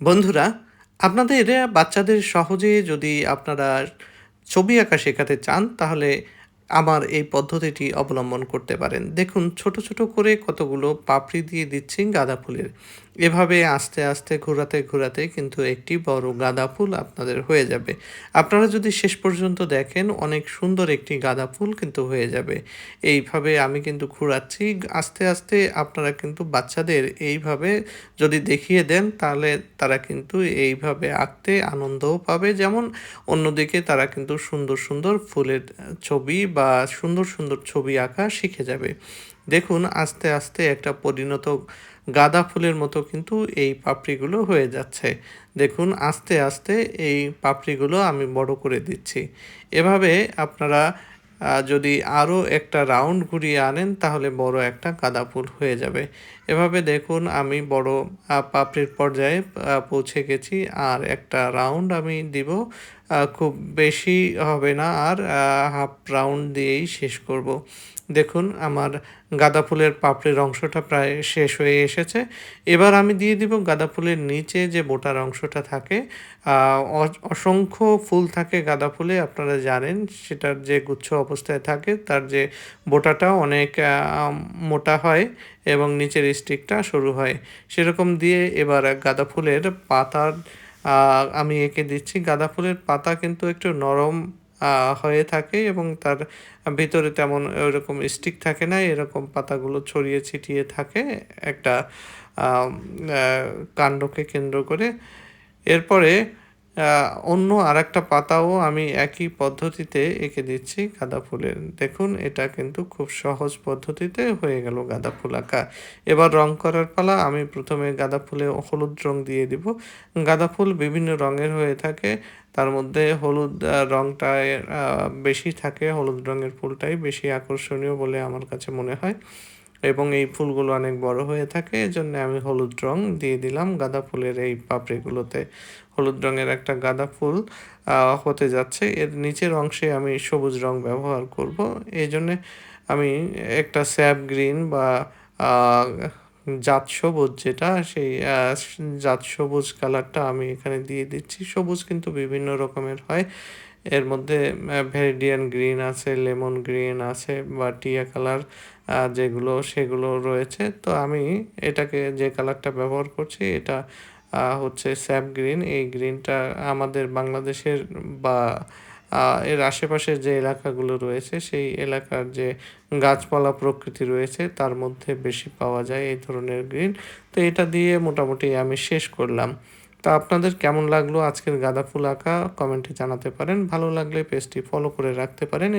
বন্ধুরা আপনাদের বাচ্চাদের সহজে যদি আপনারা ছবি আঁকা শেখাতে চান তাহলে আমার এই পদ্ধতিটি অবলম্বন করতে পারেন। দেখুন, ছোট ছোট করে কতগুলো পাপড়ি দিয়ে দিচ্ছি গাঁদা ফুলের। এভাবে আস্তে আস্তে, ঘোরাতে ঘোরাতে কিন্তু একটি বড় গাঁদা ফুল আপনাদের হয়ে যাবে। আপনারা যদি শেষ পর্যন্ত দেখেন, অনেক সুন্দর একটি গাঁদা ফুল কিন্তু হয়ে যাবে। এইভাবে আমি কিন্তু ঘোরাচ্ছি। আস্তে আস্তে আপনারা কিন্তু বাচ্চাদের এইভাবে যদি দেখিয়ে দেন, তাহলে তারা কিন্তু এইভাবে আঁকতে আনন্দও পাবে। যেমন অন্যদিকে তারা কিন্তু সুন্দর সুন্দর ফুলের ছবি বা সুন্দর সুন্দর ছবি আঁকা শিখে যাবে। দেখুন, আস্তে আস্তে একটা পরিণত গাঁদা ফুলের মতো কিন্তু এই পাপড়িগুলো হয়ে যাচ্ছে। দেখুন, আস্তে আস্তে এই পাপড়িগুলো আমি বড় করে দিচ্ছি। এভাবে আপনারা যদি আরও একটা রাউন্ড ঘুরিয়ে আনেন, তাহলে বড় একটা গাঁদা ফুল হয়ে যাবে। এভাবে দেখুন, আমি বড় পাপড়ির পর্যায়ে পৌঁছে গেছি। আর একটা রাউন্ড আমি দিব খুব বেশি হবে না আর হাফ রাউন্ড দিয়েই শেষ করব। দেখুন, আমার গাঁদা ফুলের পাপড়ির অংশটা প্রায় শেষ হয়ে এসেছে। এবার আমি দিয়ে দিব গাঁদা ফুলের নিচে যে বোটার অংশটা থাকে অসংখ্য ফুল থাকে গাঁদা ফুলে, আপনারা জানেন, সেটার যে গুচ্ছ অবস্থায় থাকে, তার যে বোটাটা অনেক মোটা হয় এবং নিচের স্টিকটা সরু হয়। সেরকম দিয়ে এবার গাঁদা ফুলের পাতার আমি এঁকে দিচ্ছি। গাঁদা ফুলের পাতা কিন্তু একটু নরম হয়ে থাকে এবং তার ভিতরে তেমন ওইরকম স্টিক থাকে না, এরকম পাতাগুলো ছড়িয়ে ছিটিয়ে থাকে একটা কাণ্ডকে কেন্দ্র করে। এরপরে অন্য আরেকটা পাতাও আমি একই পদ্ধতিতে এঁকে দিচ্ছি গাঁদা ফুলের। দেখুন, এটা কিন্তু খুব সহজ পদ্ধতিতে হয়ে গেল গাঁদা ফুল আঁকা। এবার রং করার পালা আমি প্রথমে গাঁদা ফুলে হলুদ রং দিয়ে দিব। গাঁদা ফুল বিভিন্ন রঙের হয়ে থাকে, তার মধ্যে হলুদ রংটা বেশি থাকে, হলুদ রঙের ফুলটাই বেশি আকর্ষণীয় বলে আমার কাছে মনে হয়। এবং এই ফুলগুলো অনেক বড় হয়ে থাকে, এজন্য আমি হলুদ রং দিয়ে দিলাম। গাঁদা ফুলের এই পাপড়িগুলোতে হলুদ রঙের একটা গাঁদা ফুল হতে যাচ্ছে। এর নিচের অংশে আমি সবুজ রং ব্যবহার করব। এই জন্যে আমি একটা স্যাপ গ্রিন বা জাত সবুজ যেটা, সেই জাত সবুজ কালারটা আমি এখানে দিয়ে দিচ্ছি। সবুজ কিন্তু বিভিন্ন রকমের হয়। এর মধ্যে ভেরিডিয়ান গ্রিন আছে, লেমন গ্রিন আছে, বা টিয়া কালার যেগুলো, সেগুলো রয়েছে। তো আমি এটাকে যে কালারটা ব্যবহার করছি, এটা হচ্ছে স্যাপ গ্রিন। এই গ্রিনটা আমাদের বাংলাদেশের বা এর আশেপাশের যে এলাকাগুলো রয়েছে, সেই এলাকার যে গাছপালা প্রকৃতি রয়েছে, তার মধ্যে বেশি পাওয়া যায় এই ধরনের গ্রিন। তো এটা দিয়ে মোটামুটি আমি শেষ করলাম। তা আপনাদের কেমন লাগল আজকের গাঁদা ফুল আঁকা? কমেন্টে জানাতে পারেন। ভালো লাগলে পেজটি ফলো করে রাখতে পারেন।